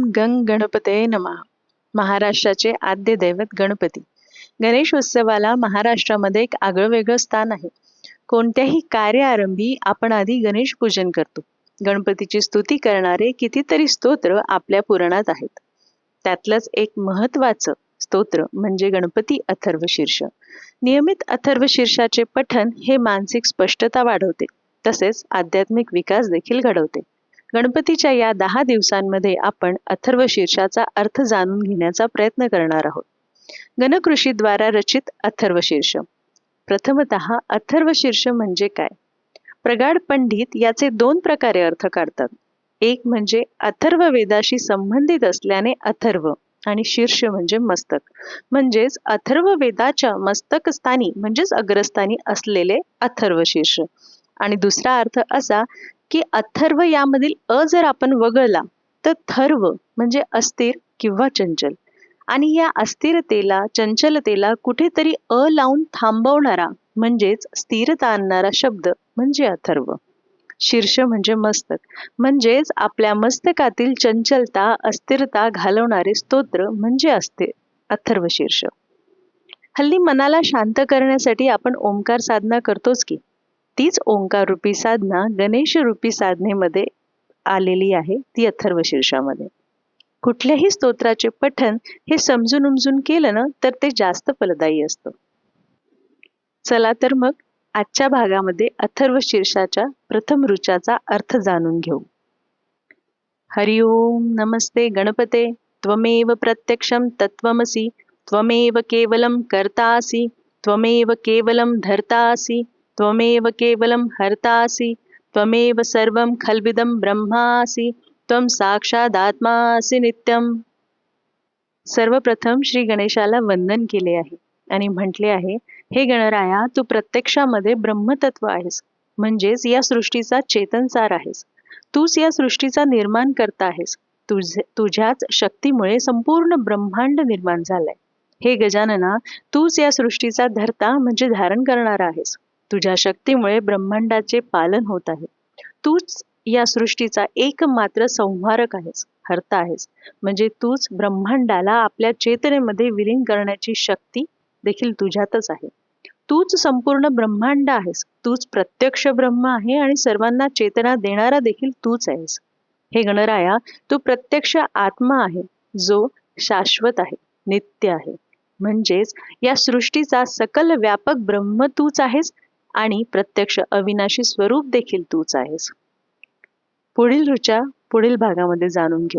ओम गंग गणपते नमः. महाराष्ट्राचे आद्य दैवत गणपती. गणेश उत्सवाला महाराष्ट्रामध्ये एक आगळं वेगळं स्थान आहे. कोणत्याही कार्यारंभी आपण आधी गणेश पूजन करतो. गणपतीची स्तुती करणारे कितीतरी स्तोत्र आपल्या पुराणात आहेत. त्यातलंच एक महत्वाचं स्तोत्र म्हणजे गणपती अथर्व शीर्ष. नियमित अथर्व शीर्षाचे पठन हे मानसिक स्पष्टता वाढवते. तसेच आध्यात्मिक विकास देखील घडवते. गणपतीच्या या दहा दिवसांमध्ये आपण अथर्व शीर्षाचा अर्थ जाणून घेण्याचा प्रयत्न करणार आहोत. गणकृषीद्वारा रचित अथर्व शीर्ष. प्रथमत अथर्व शीर्ष म्हणजे काय? प्रगाढ पंडित याचे दोन प्रकारे अर्थ काढतात. एक म्हणजे अथर्व वेदाशी संबंधित असल्याने अथर्व आणि शीर्ष म्हणजे मस्तक. म्हणजेच अथर्व वेदाच्या मस्तक स्थानी म्हणजेच अग्रस्थानी असलेले अथर्व शीर्ष. आणि दुसरा अर्थ असा की अथर्व यामधील अ जर आपण वगळला तर थर्व म्हणजे अस्थिर किंवा चंचल. आणि या अस्थिरतेला चंचलतेला कुठेतरी अ लावून थांबवणारा म्हणजेच स्थिरता आणणारा शब्द म्हणजे अथर्व. शीर्ष म्हणजे मस्तक. म्हणजेच आपल्या मस्तकातील चंचलता अस्थिरता घालवणारे स्तोत्र म्हणजे असते अथर्व शीर्ष. हल्ली मनाला शांत करण्यासाठी आपण ओंकार साधना करतोच की. तीच ओंकार रूपी साधना गणेश रूपी साधनेमध्ये आलेली आहे ती अथर्व शीर्षामध्ये. कुठल्याही स्तोत्राचे पठन हे समजून उमजून केलं ना तर ते जास्त फलदायी असतं. चला तर मग आजच्या भागामध्ये अथर्व शीर्षाच्या प्रथम रुचाचा अर्थ जाणून घेऊ. हरिओम नमस्ते गणपते त्वमेव प्रत्यक्षम तत्वमसी त्वमेव केवलम कर्तासी त्वमेव केवलम धर्तासी त्वमेव केवलं हर्तासि त्वमेव सर्वं खल्विदं ब्रह्मासि त्वं साक्षादात्मासि नित्यम. सर्वप्रथम श्री गणेशाला वंदन केले आहे आणि म्हटले आहे हे गणराया तू प्रत्यक्षामध्ये ब्रह्मतत्व आहेस म्हणजेच या सृष्टीचा चेतनसार आहेस. तूच या सृष्टीचा निर्माण करता आहेस. तुझे तुझ्याच शक्तीमुळे संपूर्ण ब्रह्मांड निर्माण झालंय. हे गजानना तूच या सृष्टीचा धरता म्हणजे धारण करणारा आहेस. तुझ्या शक्तीमुळे ब्रह्मांडाचे पालन होत आहे. तूच या सृष्टीचा एकमात्र संहारक आहेस हर्ता आहेस. म्हणजे तूच ब्रह्मांडाला आपल्या चेतनेमध्ये विलीन करण्याची शक्ती देखील तुझ्यातच आहे. तूच संपूर्ण ब्रह्मांड आहेस. तूच प्रत्यक्ष ब्रह्म आहे आणि सर्वांना चेतना देणारा देखील तूच आहेस. हे गणराया तू प्रत्यक्ष आत्मा आहे जो शाश्वत आहे नित्य आहे. म्हणजेच या सृष्टीचा सकल व्यापक ब्रह्म तूच आहेस आणि प्रत्यक्ष अविनाशी स्वरूप देखील तूच आहेस. पुढील रुचा पुढील भागामध्ये जाणून घेऊ.